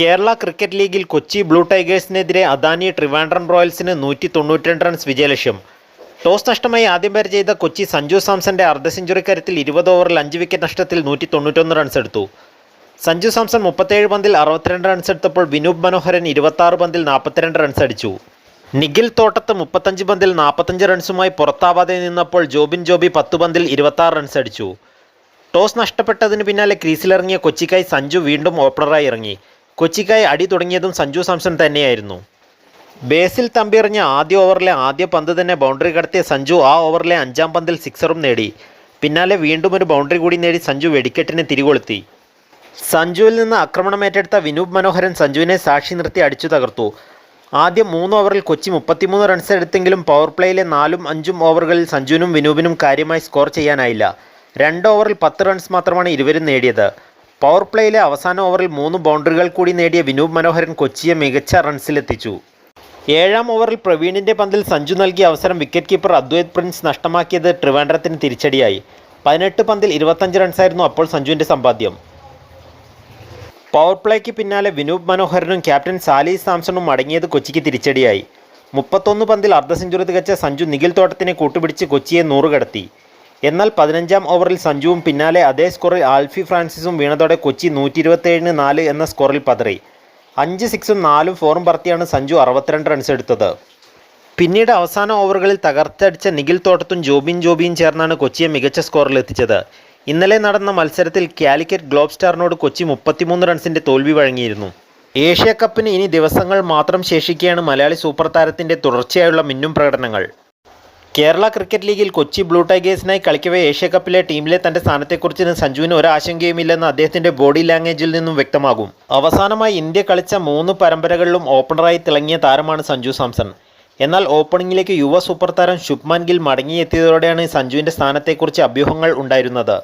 Kerala cricket ലീഗിൽ Kochi blue ടൈഗേഴ്സിനെതിരെ അദാനി ട്രിവാൻഡ്രം റോയൽസിന് നൂറ്റി തൊണ്ണൂറ്റിരണ്ട് റൺസ് വിജയലക്ഷ്യം. ടോസ് നഷ്ടമായി ആദ്യം ബാറ്റ് ചെയ്ത കൊച്ചി സഞ്ജു സാംസന്റെ അർദ്ധ സെഞ്ചുറി കരുത്തിൽ ഇരുപത് ഓവറിൽ അഞ്ച് വിക്കറ്റ് നഷ്ടത്തിൽ നൂറ്റി തൊണ്ണൂറ്റൊന്ന് റൺസ് എടുത്തു. സഞ്ജു സാംസൺ മുപ്പത്തേഴ് പന്തിൽ അറുപത്തിരണ്ട് റൺസ് എടുത്തപ്പോൾ വിനൂപ് മനോഹരൻ ഇരുപത്താറ് പന്തിൽ നാൽപ്പത്തിരണ്ട് റൺസ് അടിച്ചു. നിഖിൽ തോട്ടത്ത് മുപ്പത്തഞ്ച് പന്തിൽ നാൽപ്പത്തഞ്ച് റൺസുമായി പുറത്താവാതെ നിന്നപ്പോൾ ജോബിൻ ജോബി പത്ത് പന്തിൽ ഇരുപത്താറ് റൺസ് അടിച്ചു. ടോസ് നഷ്ടപ്പെട്ടതിന് പിന്നാലെ ക്രീസിലിറങ്ങിയ കൊച്ചിക്കായി സഞ്ജു വീണ്ടും ഓപ്പണറായി ഇറങ്ങി. കൊച്ചിക്കായി അടി തുടങ്ങിയതും സഞ്ജു സാംസൺ തന്നെയായിരുന്നു. ബേസിൽ തമ്പിയെറിഞ്ഞ ആദ്യ ഓവറിലെ ആദ്യ പന്ത് തന്നെ ബൗണ്ടറി കടത്തിയ സഞ്ജു ആ ഓവറിലെ അഞ്ചാം പന്തിൽ സിക്സറും നേടി. പിന്നാലെ വീണ്ടും ഒരു ബൗണ്ടറി കൂടി നേടി സഞ്ജു വെടിക്കെട്ടിന് തിരികൊളുത്തി. സഞ്ജുവിൽ നിന്ന് ആക്രമണം ഏറ്റെടുത്ത വിനൂപ് മനോഹരൻ സഞ്ജുവിനെ സാക്ഷി നിർത്തി അടിച്ചു തകർത്തു. ആദ്യം മൂന്ന് ഓവറിൽ കൊച്ചി മുപ്പത്തിമൂന്ന് റൺസ് എടുത്തെങ്കിലും പവർ പ്ലേയിലെ നാലും അഞ്ചും ഓവറുകളിൽ സഞ്ജുവിനും വിനൂപിനും കാര്യമായി സ്കോർ ചെയ്യാനായില്ല. രണ്ട് ഓവറിൽ പത്ത് റൺസ് മാത്രമാണ് ഇരുവരും നേടിയത്. പവർ പ്ലേയിലെ അവസാന ഓവറിൽ മൂന്ന് ബൗണ്ടറികൾ കൂടി നേടിയ വിനൂപ് മനോഹരൻ കൊച്ചിയെ മികച്ച റൺസിലെത്തിച്ചു ഏഴാം ഓവറിൽ പ്രവീണിന്റെ പന്തിൽ സഞ്ജു നൽകിയ അവസരം വിക്കറ്റ് കീപ്പർ അദ്വൈത് പ്രിൻസ് നഷ്ടമാക്കിയത് ട്രിവാൻഡ്രത്തിന് തിരിച്ചടിയായി. പതിനെട്ട് പന്തിൽ ഇരുപത്തഞ്ച് റൺസായിരുന്നു അപ്പോൾ സഞ്ജുവിന്റെ സമ്പാദ്യം. പവർ പ്ലേക്ക് പിന്നാലെ വിനൂപ് മനോഹരനും ക്യാപ്റ്റൻ സാലി സാംസണും മടങ്ങിയത് കൊച്ചിക്ക് തിരിച്ചടിയായി. മുപ്പത്തൊന്ന് പന്തിൽ അർദ്ധ സെഞ്ചുറി തികച്ച സഞ്ജു നിഖിൽ തോട്ടത്തിനെ കൂട്ടുപിടിച്ച് കൊച്ചിയെ നൂറ് കടത്തി എന്നാൽ പതിനഞ്ചാം ഓവറിൽ സഞ്ജുവും പിന്നാലെ അതേ സ്കോറിൽ ആൽഫി ഫ്രാൻസിസും വീണതോടെ കൊച്ചി നൂറ്റി ഇരുപത്തേഴിന് നാല് എന്ന സ്കോറിൽ പതറി. അഞ്ച് സിക്സും നാലും ഫോറും പറത്തിയാണ് സഞ്ജു അറുപത്തിരണ്ട് റൺസ് എടുത്തത്. പിന്നീട് അവസാന ഓവറുകളിൽ തകർത്തടിച്ച നിഖിൽ തോട്ടത്തും ജോബിൻ ജോബിയും ചേർന്നാണ് കൊച്ചിയെ മികച്ച സ്കോറിൽ എത്തിച്ചത്. ഇന്നലെ നടന്ന മത്സരത്തിൽ കാലിക്കറ്റ് ഗ്ലോബ് സ്റ്റാറിനോട് കൊച്ചി മുപ്പത്തിമൂന്ന് റൺസിന്റെ തോൽവി വഴങ്ങിയിരുന്നു. ഏഷ്യ കപ്പിന് ഇനി ദിവസങ്ങൾ മാത്രം ശേഷിക്കുകയാണ് മലയാളി സൂപ്പർ താരത്തിന്റെ തുടർച്ചയായുള്ള മിന്നും പ്രകടനങ്ങൾ. കേരള ക്രിക്കറ്റ് ലീഗിൽ കൊച്ചി ബ്ലൂ ടൈഗേഴ്സിനായി കളിക്കവേ ഏഷ്യ കപ്പിലെ ടീമിലെ തന്റെ സ്ഥാനത്തെക്കുറിച്ച് സഞ്ജുവിന് ഒരു ആശങ്കയുമില്ലെന്ന് അദ്ദേഹത്തിന്റെ ബോഡി ലാംഗ്വേജിൽ നിന്നും വ്യക്തമാകും. അവസാനമായി ഇന്ത്യ കളിച്ച മൂന്ന് പരമ്പരകളിലും ഓപ്പണറായി തിളങ്ങിയ താരമാണ് സഞ്ജു സാംസൺ. എന്നാൽ ഓപ്പണിംഗിലേക്ക് യുവ സൂപ്പർ താരം ശുഭ്മാൻ ഗിൽ മടങ്ങിയെത്തിയതോടെയാണ് സഞ്ജുവിന്റെ സ്ഥാനത്തെക്കുറിച്ച് അഭ്യൂഹങ്ങൾ ഉണ്ടായിരുന്നത്.